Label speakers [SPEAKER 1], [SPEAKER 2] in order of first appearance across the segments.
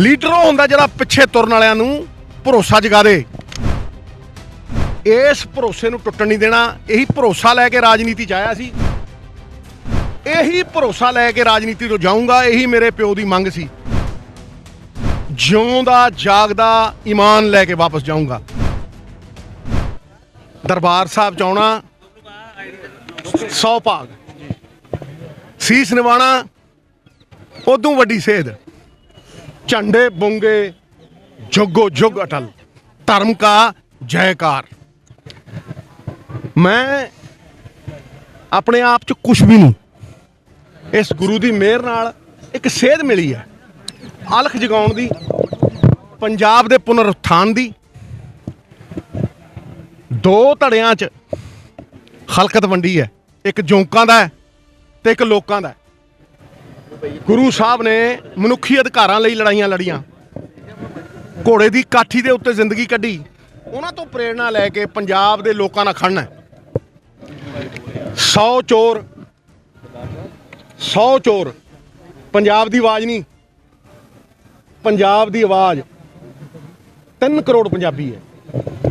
[SPEAKER 1] Leader ਉਹ ਹੁੰਦਾ ਜਿਹੜਾ ਪਿੱਛੇ ਤੁਰਨ ਵਾਲਿਆਂ ਨੂੰ ਭਰੋਸਾ ਜਗਾ ਦੇ। ਇਸ ਭਰੋਸੇ ਨੂੰ ਟੁੱਟਣ ਨਹੀਂ ਦੇਣਾ। ਇਹੀ ਭਰੋਸਾ ਲੈ ਕੇ ਰਾਜਨੀਤੀ ਚ ਆਇਆ ਸੀ। ਇਹੀ ਭਰੋਸਾ ਲੈ ਕੇ ਰਾਜਨੀਤੀ ਤੋਂ ਜਾਊਂਗਾ, ਇਹੀ ਮੇਰੇ ਪਿਓ ਦੀ ਮੰਗ ਸੀ। ਜਿਉਂਦਾ, ਜਾਗਦਾ, ਈਮਾਨ ਲੈ ਕੇ ਵਾਪਸ ਜਾਊਂਗਾ। ਦਰਬਾਰ ਸਾਹਿਬ ਚ ਆਉਣਾ 100 ਭਾਗ। ਸੀਸ ਨਿਵਾਣਾ, ਉਦੋਂ ਵੱਡੀ ਸੇਧ। ਝੰਡੇ ਬੁੰਗੇ, ਜੁਗੋ ਜੁਗ ਅਟਲ, ਧਰਮ ਕਾ ਜੈਕਾਰ। ਮੈਂ ਆਪਣੇ ਆਪ ਚ ਕੁਝ ਵੀ ਨਹੀਂ। ਇਸ ਗੁਰੂ ਦੀ ਮਿਹਰ ਨਾਲ ਇੱਕ ਸੇਧ ਮਿਲੀ ਹੈ। ਅਲਖ ਜਗਾਉਣ ਦੀ, ਪੰਜਾਬ ਦੇ ਪੁਨਰ ਉਥਾਨ ਦੀ। ਦੋ ਧੜਿਆਂ 'ਚ ਖਲਕਤ ਵੰਡੀ ਹੈ। ਇੱਕ ਜੌਂਕਾਂ ਦਾ ਹੈ ਤੇ ਇੱਕ ਲੋਕਾਂ ਦਾ ਗੁਰੂ ਸਾਹਿਬ ਨੇ ਮਨੁੱਖੀ ਅਧਿਕਾਰਾਂ ਲਈ ਲੜਾਈਆਂ ਲੜੀਆਂ। ਘੋੜੇ ਦੀ ਕਾਠੀ ਦੇ ਉੱਤੇ ਜ਼ਿੰਦਗੀ ਕੱਢੀ। ਉਹਨਾਂ ਤੋਂ ਪ੍ਰੇਰਣਾ ਲੈ ਕੇ ਪੰਜਾਬ ਦੇ ਲੋਕਾਂ ਨਾਲ ਖੜਨਾ 100 ਚੋਰ 100 ਚੋਰ, ਪੰਜਾਬ ਦੀ ਆਵਾਜ਼ ਨਹੀਂ, ਪੰਜਾਬ ਦੀ ਆਵਾਜ਼। 3 ਕਰੋੜ ਪੰਜਾਬੀ ਹੈ।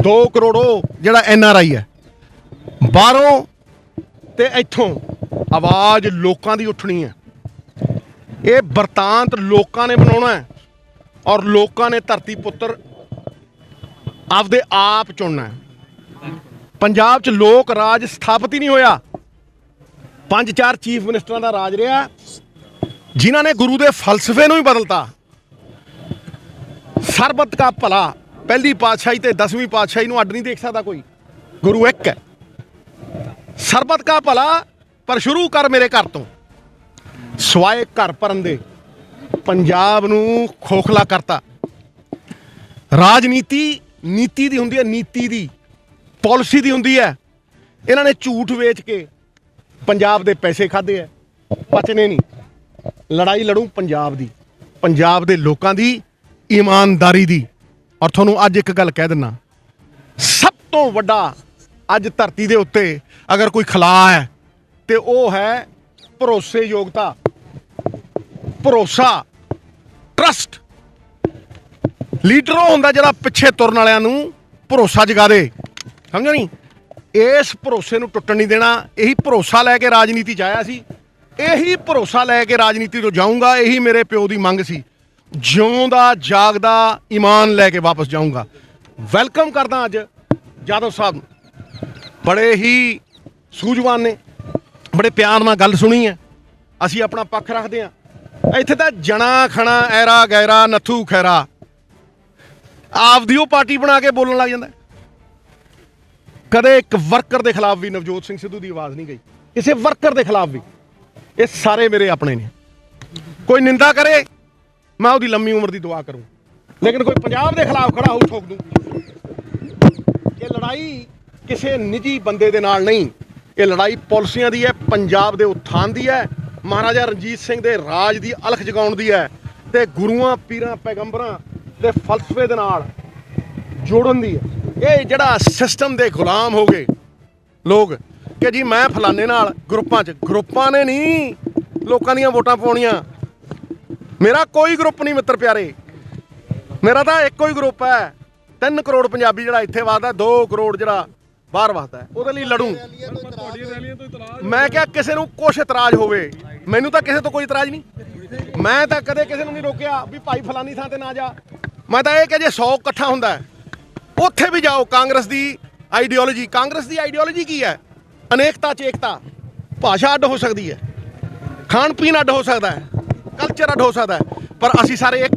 [SPEAKER 1] 2 ਕਰੋੜ ਉਹ ਜਿਹੜਾ ਐਨ ਆਰ ਆਈ ਹੈ। ਬਾਹਰੋਂ ਤੇ ਇੱਥੋਂ ਆਵਾਜ਼ ਲੋਕਾਂ ਦੀ ਉੱਠਣੀ ਹੈ। ਇਹ ਵਰਤਾਂਤ ਲੋਕਾਂ ਨੇ ਬਣਾਉਣਾ ਹੈ ਔਰ ਲੋਕਾਂ ਨੇ ਧਰਤੀ ਪੁੱਤਰ ਆਪਦੇ ਆਪ ਚੁਣਨਾ ਹੈ। ਪੰਜਾਬ 'ਚ ਲੋਕ ਰਾਜ ਸਥਾਪਿਤ ਹੀ ਨਹੀਂ ਹੋਇਆ। ਪੰਜ ਚਾਰ ਚੀਫ ਮਿਨਿਸਟਰਾਂ ਦਾ ਰਾਜ ਰਿਹਾ, ਜਿਨ੍ਹਾਂ ਨੇ ਗੁਰੂ ਦੇ ਫਲਸਫੇ ਨੂੰ ਹੀ ਬਦਲਤਾ। ਸਰਬਤ ਦਾ ਭਲਾ, ਪਹਿਲੀ ਪਾਤਸ਼ਾਹੀ ਤੇ 10ਵੀਂ ਪਾਤਸ਼ਾਹੀ ਨੂੰ ਅੱਡ ਨਹੀਂ ਦੇਖ ਸਕਦਾ ਕੋਈ। ਗੁਰੂ ਇੱਕ ਹੈ। ਸਰਬਤ ਦਾ ਭਲਾ, ਪਰ ਸ਼ੁਰੂ ਕਰ ਮੇਰੇ ਘਰ ਤੋਂ। ਸਵਾਏ ਘਰ ਭਰਨ ਦੇ। ਪੰਜਾਬ ਨੂੰ ਖੋਖਲਾ ਕਰਤਾ। ਰਾਜਨੀਤੀ ਨੀਤੀ ਦੀ ਹੁੰਦੀ ਹੈ, ਨੀਤੀ ਦੀ। ਪਾਲਿਸੀ ਦੀ ਹੁੰਦੀ ਹੈ। ਇਹਨਾਂ ਨੇ ਝੂਠ ਵੇਚ ਕੇ ਪੰਜਾਬ ਦੇ ਪੈਸੇ ਖਾਦੇ ਆ ਪਚਨੇ ਨਹੀਂ। ਲੜਾਈ ਲੜੂ ਪੰਜਾਬ ਦੀ। ਪੰਜਾਬ ਦੇ ਲੋਕਾਂ ਦੀ, ਇਮਾਨਦਾਰੀ ਦੀ। ਔਰ ਤੁਹਾਨੂੰ ਅੱਜ ਇੱਕ ਗੱਲ ਕਹਿ ਦਿੰਨਾ। ਸਭ ਤੋਂ ਵੱਡਾ ਅੱਜ ਧਰਤੀ ਦੇ ਉੱਤੇ ਅਗਰ ਕੋਈ ਖਲਾ ਹੈ, ਤੇ ਉਹ ਹੈ ਭਰੋਸੇਯੋਗਤਾ। ਭਰੋਸਾ ਟਰਸਟ ਲੀਡਰ ਉਹ ਹੁੰਦਾ ਜਿਹੜਾ ਪਿੱਛੇ ਤੁਰਨ ਵਾਲਿਆਂ ਨੂੰ ਭਰੋਸਾ ਜਗਾ ਦੇ। ਸਮਝੋ ਨਹੀਂ? ਇਸ ਭਰੋਸੇ ਨੂੰ ਟੁੱਟਣ ਨਹੀਂ ਦੇਣਾ। ਇਹੀ ਭਰੋਸਾ ਲੈ ਕੇ ਰਾਜਨੀਤੀ ਚ ਆਇਆ ਸੀ। ਇਹੀ ਭਰੋਸਾ ਲੈ ਕੇ ਰਾਜਨੀਤੀ ਤੋਂ ਜਾਊਂਗਾ। ਇਹੀ ਮੇਰੇ ਪਿਓ ਦੀ ਮੰਗ ਸੀ। ਜਿਉਂਦਾ ਜਾਗਦਾ ਈਮਾਨ ਲੈ ਕੇ ਵਾਪਸ ਜਾਊਂਗਾ। ਵੈਲਕਮ ਕਰਦਾ ਅੱਜ ਜਾਦਵ ਸਾਹਿਬ ਨੂੰ। ਬੜੇ ਹੀ ਸੂਝਵਾਨ ਨੇ। ਬੜੇ ਪਿਆਰ ਨਾਲ ਗੱਲ ਸੁਣੀ ਹੈ। ਅਸੀਂ ਆਪਣਾ ਪੱਖ ਰੱਖਦੇ ਹਾਂ। ਇੱਥੇ ਤਾਂ ਜਣਾ ਖਣਾ, ਐਰਾ ਗੈਰਾ, ਨੱਥੂ ਖੈਰਾ। ਆਪਦੀ ਉਹ ਪਾਰਟੀ ਬਣਾ ਕੇ ਬੋਲਣ ਲੱਗ ਜਾਂਦਾ। ਕਦੇ ਇੱਕ ਵਰਕਰ ਦੇ ਖਿਲਾਫ ਵੀ ਨਵਜੋਤ ਸਿੰਘ ਸਿੱਧੂ ਦੀ ਆਵਾਜ਼ ਨਹੀਂ ਗਈ। ਕਿਸੇ ਵਰਕਰ ਦੇ ਖਿਲਾਫ ਵੀ। ਇਹ ਸਾਰੇ ਮੇਰੇ ਆਪਣੇ ਨੇ। ਕੋਈ ਨਿੰਦਾ ਕਰੇ, ਮੈਂ ਉਹਦੀ ਲੰਮੀ ਉਮਰ ਦੀ ਦੁਆ ਕਰੂੰ। ਲੇਕਿਨ ਕੋਈ ਪੰਜਾਬ ਦੇ ਖਿਲਾਫ ਖੜਾ ਹੋ ਠੋਕ ਦੂੰ। ਇਹ ਲੜਾਈ ਕਿਸੇ ਨਿੱਜੀ ਬੰਦੇ ਦੇ ਨਾਲ ਨਹੀਂ। ਇਹ ਲੜਾਈ ਪਾਲਿਸੀਆਂ ਦੀ ਹੈ, ਪੰਜਾਬ ਦੇ ਉત્ਥਾਨ ਦੀ ਹੈ। ਮਹਾਰਾਜਾ ਰਣਜੀਤ ਸਿੰਘ ਦੇ ਰਾਜ ਦੀ ਅਲਖ ਜਗਾਉਣ ਦੀ ਹੈ ਤੇ ਗੁਰੂਆਂ, ਪੀਰਾਂ, ਪੈਗੰਬਰਾਂ ਦੇ ਫਲਸਫੇ ਦੇ ਨਾਲ ਜੋੜਨ ਦੀ ਹੈ। ਇਹ ਜਿਹੜਾ ਸਿਸਟਮ ਦੇ ਗੁਲਾਮ ਹੋ ਗਏ ਲੋਕ ਕਿ ਜੀ ਮੈਂ ਫਲਾਣੇ ਨਾਲ ਗਰੁੱਪਾਂ 'ਚ ਗਰੁੱਪਾਂ ਨੇ ਨਹੀਂ ਲੋਕਾਂ ਦੀਆਂ ਵੋਟਾਂ ਪਾਉਣੀਆਂ। ਮੇਰਾ ਕੋਈ ਗਰੁੱਪ ਨਹੀਂ ਮਿੱਤਰ ਪਿਆਰੇ। ਮੇਰਾ ਤਾਂ ਇੱਕੋ ਹੀ ਗਰੁੱਪ ਹੈ। 3 ਕਰੋੜ ਪੰਜਾਬੀ ਜਿਹੜਾ ਇੱਥੇ ਵਸਦਾ 2 ਕਰੋੜ ਜਿਹੜਾ ਬਾਹਰ ਵਸਦਾ ਉਹਦੇ ਲਈ ਲੜੂ। ਮੈਂ ਕਿਹਾ ਕਿਸੇ ਨੂੰ ਕੁਛ ਇਤਰਾਜ਼ ਹੋਵੇ। ਮੈਨੂੰ ਤਾਂ ਕਿਸੇ ਤੋਂ ਕੋਈ ਇਤਰਾਜ਼ ਨਹੀਂ। ਮੈਂ ਤਾਂ ਕਦੇ ਕਿਸੇ ਨੂੰ ਨਹੀਂ ਰੋਕਿਆ ਵੀ ਭਾਈ ਫਲਾਨੀ ਥਾਂ ਤੇ ਨਾ ਜਾ। ਮੈਂ ਤਾਂ ਇਹ ਕਿ ਜੇ 100 ਇਕੱਠਾ ਹੁੰਦਾ ਉੱਥੇ ਵੀ ਜਾਓ ਕਾਂਗਰਸ ਦੀ ਆਈਡੀਓਲੋਜੀ। ਕਾਂਗਰਸ ਦੀ ਆਈਡੀਓਲੋਜੀ ਕੀ ਹੈ? ਅਨੇਕਤਾ ਚ ਏਕਤਾ ਭਾਸ਼ਾ ਅੱਡ ਹੋ ਸਕਦੀ ਹੈ। ਖਾਣ ਪੀਣ ਅੱਡ ਹੋ ਸਕਦਾ ਹੈ। ਕਲਚਰ ਅੱਡ ਹੋ ਸਕਦਾ ਹੈ। ਪਰ ਅਸੀਂ ਸਾਰੇ ਇੱਕ